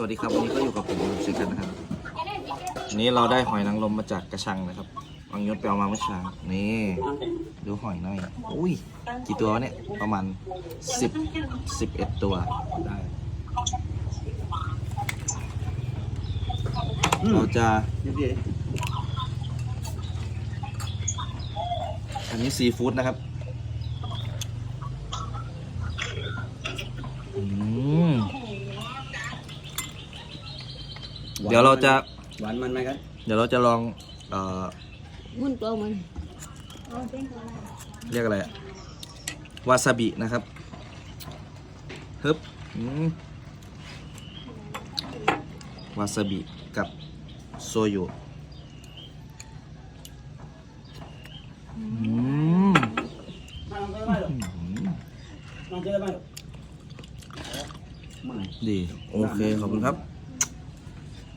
สวัสดีครับวันนี้ก็อยู่กับผมเช่นกันนะครับวันนี้เราได้หอยนางรมมาจากกระชังนะครับบางยศไปเอามาเมื่อเช้านี่ดูหอยหน่อยอุ้ยกี่ตัววะเนี่ยประมาณสิบสิบเอ็ดตัวได้เราจะอันนี้ซีฟู้ดนะครับอืม เดี๋ยวเราจะ หวานมันไหมครับเดี๋ยวเราจะลองเอ่อมันตัวมันเรียกอะไรอะวาซาบินะครับฮึบอืมวาซาบิกับโซยุอืมน้องเจอได้ไหมดี โอเค ขอบคุณครับ